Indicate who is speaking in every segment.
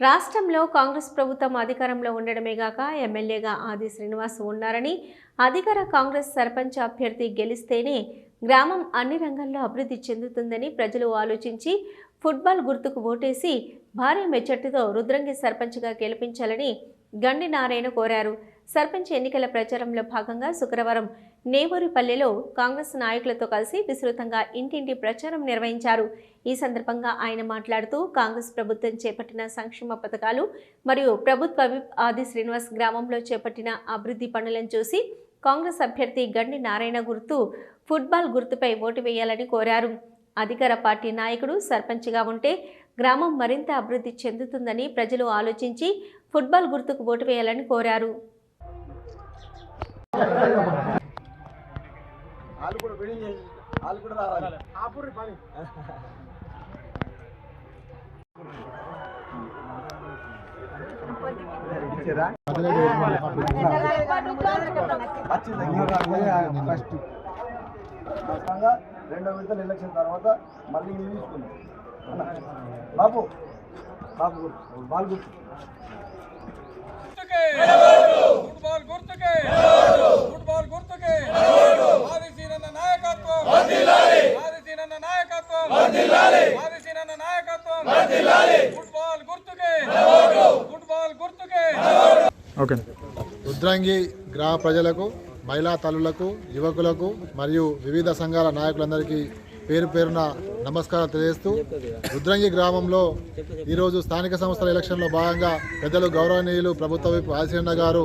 Speaker 1: రాష్ట్రంలో కాంగ్రెస్ ప్రభుత్వం అధికారంలో ఉండడమే గాక ఎమ్మెల్యేగా ఆది శ్రీనివాస్ ఉన్నారని అధికార కాంగ్రెస్ సర్పంచ్ అభ్యర్థి గెలిస్తేనే గ్రామం అన్ని రంగాల్లో అభివృద్ధి చెందుతుందని ప్రజలు ఆలోచించి ఫుట్బాల్ గుర్తుకు ఓటేసి భారీ మెచ్చట్టుతో రుద్రంగి సర్పంచ్గా గెలిపించాలని గండి నారాయణ కోరారు. సర్పంచ్ ఎన్నికల ప్రచారంలో భాగంగా శుక్రవారం నేవూరుపల్లెలో కాంగ్రెస్ నాయకులతో కలిసి విస్తృతంగా ఇంటింటి ప్రచారం నిర్వహించారు. ఈ సందర్భంగా ఆయన మాట్లాడుతూ కాంగ్రెస్ ప్రభుత్వం చేపట్టిన సంక్షేమ పథకాలు మరియు ప్రభుత్వ విప్ ఆది శ్రీనివాస్ గ్రామంలో చేపట్టిన అభివృద్ధి పనులను చూసి కాంగ్రెస్ అభ్యర్థి గండి నారాయణ గుర్తు ఫుట్బాల్ గుర్తుపై ఓటు వేయాలని కోరారు. అధికార పార్టీ నాయకుడు సర్పంచ్గా ఉంటే గ్రామం మరింత అభివృద్ధి చెందుతుందని ప్రజలు ఆలోచించి ఫుట్బాల్ గుర్తుకు ఓటు వేయాలని కోరారు.
Speaker 2: వాళ్ళు కూడా బిల్డింగ్ చేసి వాళ్ళు కూడా రావాలి. ఆపుర్రి పని. ఇచ్చారా? ఫస్ట్ ఖచ్చితంగా రెండో విడతల ఎలక్షన్ తర్వాత మళ్ళీ తీసుకుందాం అన్న, బాబు బాబు గుర్తు, బాల్ గుర్తు.
Speaker 3: ఫుట్బాల్ గుర్తుకే ఫుట్బాల్ గుర్తుకే ఆదిశీనన్న నాయకత్వం ఆదిశీనన్న నాయకత్వం. ఆదిశీనన్న నాయకత్వం. ఫుట్బాల్ గుర్తుకే. ఫుట్బాల్ గుర్తుకే.
Speaker 4: రుద్రంగి గ్రామ ప్రజలకు మహిళా తల్లులకు యువకులకు మరియు వివిధ సంఘాల నాయకులందరికీ పేరు పేరున నమస్కారం తెలియజేస్తూ రుద్రంగి గ్రామంలో ఈరోజు స్థానిక సంస్థల ఎలక్షన్లో భాగంగా పెద్దలు గౌరవనీయులు ప్రభుత్వ వైపు ఆదిశన్న గారు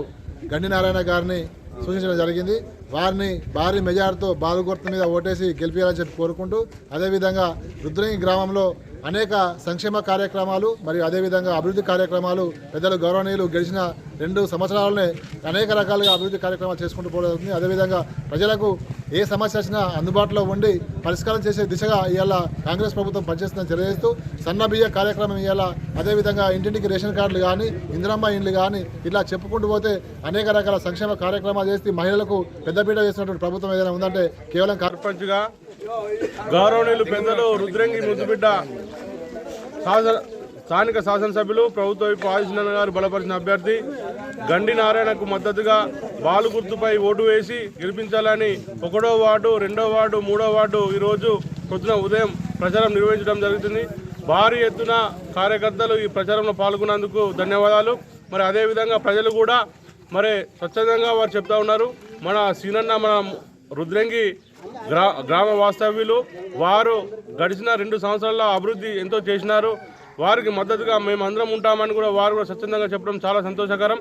Speaker 4: గండి నారాయణ గారిని సూచించడం జరిగింది. వారిని భారీ మెజార్టీతో బాలుగుర్త మీద ఓటేసి గెలిపేయాలని చెప్పి కోరుకుంటూ అదేవిధంగా రుద్రంగి గ్రామంలో అనేక సంక్షేమ కార్యక్రమాలు మరియు అదేవిధంగా అభివృద్ధి కార్యక్రమాలు పెద్దలు గౌరవనీయులు గడిచిన రెండు సంవత్సరాలనే అనేక రకాలుగా అభివృద్ధి కార్యక్రమాలు చేసుకుంటూ పోతుంది అదేవిధంగా ప్రజలకు ఏ సమస్య వచ్చినా అందుబాటులో ఉండి పరిష్కారం చేసే దిశగా ఇవాళ కాంగ్రెస్ ప్రభుత్వం పనిచేస్తుందని తెలియజేస్తూ సన్న బియ్య కార్యక్రమం ఇవాళ అదేవిధంగా ఇంటింటికి రేషన్ కార్డులు కానీ ఇందిరమ్మ ఇండ్లు కానీ ఇట్లా చెప్పుకుంటూ పోతే అనేక రకాల సంక్షేమ కార్యక్రమాలు చేసి మహిళలకు పెద్దపీట చేసినటువంటి ప్రభుత్వం ఏదైనా ఉందంటే కేవలం కార్
Speaker 5: సర్పంచ్గా గౌరవనీయులు పెద్దలు రుద్రంగి ముద్దుబిడ్డ శాసన స్థానిక శాసనసభ్యులు ప్రభుత్వ వైపు గారు బలపరిచిన అభ్యర్థి గండి నారాయణకు మద్దతుగా బాలు గుర్తుపై ఓటు వేసి గెలిపించాలని ఒకటో వార్డు రెండో వార్డు మూడో వార్డు ఈరోజు పొద్దున ఉదయం ప్రచారం నిర్వహించడం జరుగుతుంది. భారీ ఎత్తున కార్యకర్తలు ఈ ప్రచారంలో పాల్గొన్నందుకు ధన్యవాదాలు. మరి అదేవిధంగా ప్రజలు కూడా మరి స్వచ్ఛందంగా వారు చెప్తా ఉన్నారు. మన సీనన్న మన రుద్రంగి గ్రా గ్రామ వాస్తవ్యులు వారు గడిచిన రెండు సంవత్సరాల్లో అభివృద్ధి ఎంతో చేసినారు. వారికి మద్దతుగా మేము అందరం ఉంటామని కూడా వారు కూడా స్వచ్ఛందంగా చెప్పడం చాలా సంతోషకరం.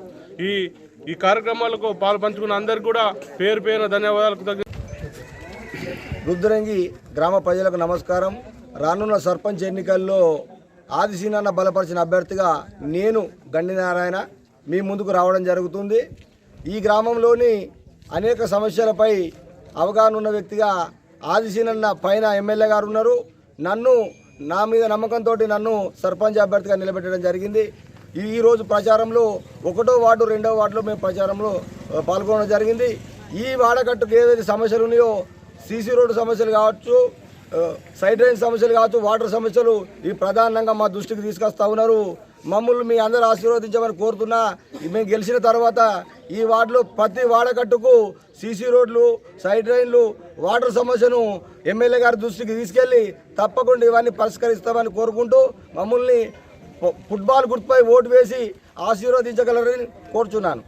Speaker 5: ఈ ఈ కార్యక్రమాలకు పాలు పంచుకున్న అందరికీ కూడా పేరు పేరున ధన్యవాదాలు కృతజ్ఞతలు
Speaker 2: రుద్రంగి గ్రామ ప్రజలకు నమస్కారం. రానున్న సర్పంచ్ ఎన్నికల్లో ఆదిశీనాన్న బలపరిచిన అభ్యర్థిగా నేను గండినారాయణ. మీ ముందుకు రావడం జరుగుతుంది. ఈ గ్రామంలోని అనేక సమస్యలపై అవగాహన ఉన్న వ్యక్తిగా ఆదిశీనన్న పైన ఎమ్మెల్యే గారు ఉన్నారు. నన్ను నా మీద నమ్మకంతో నన్ను సర్పంచ్ అభ్యర్థిగా నిలబెట్టడం జరిగింది. ఈరోజు ప్రచారంలో ఒకటో వార్డు రెండో వార్డులో మేము ప్రచారంలో పాల్గొనడం జరిగింది. ఈ వాడకట్టుకు ఏదైతే సమస్యలు ఉన్నాయో సీసీ రోడ్డు సమస్యలు కావచ్చు సైడ్ డ్రైన్ సమస్యలు కావచ్చు వాటర్ సమస్యలు ఈ ప్రధానంగా మా దృష్టికి తీసుకొస్తా ఉన్నారు. మమ్మల్ని మీ అందరూ ఆశీర్వదించమని కోరుతున్నా. మేము గెలిచిన తర్వాత ఈ వార్డులో ప్రతి వాడకట్టుకు సీసీ రోడ్లు సైడ్ డ్రైన్లు వాటర్ సమస్యను ఎమ్మెల్యే గారి దృష్టికి తీసుకెళ్ళి తప్పకుండా ఇవన్నీ పరిష్కరిస్తామని కోరుకుంటూ మమ్మల్ని ఫుట్బాల్ గుర్తుపై ఓటు వేసి ఆశీర్వదించగలరని కోరుచున్నాను.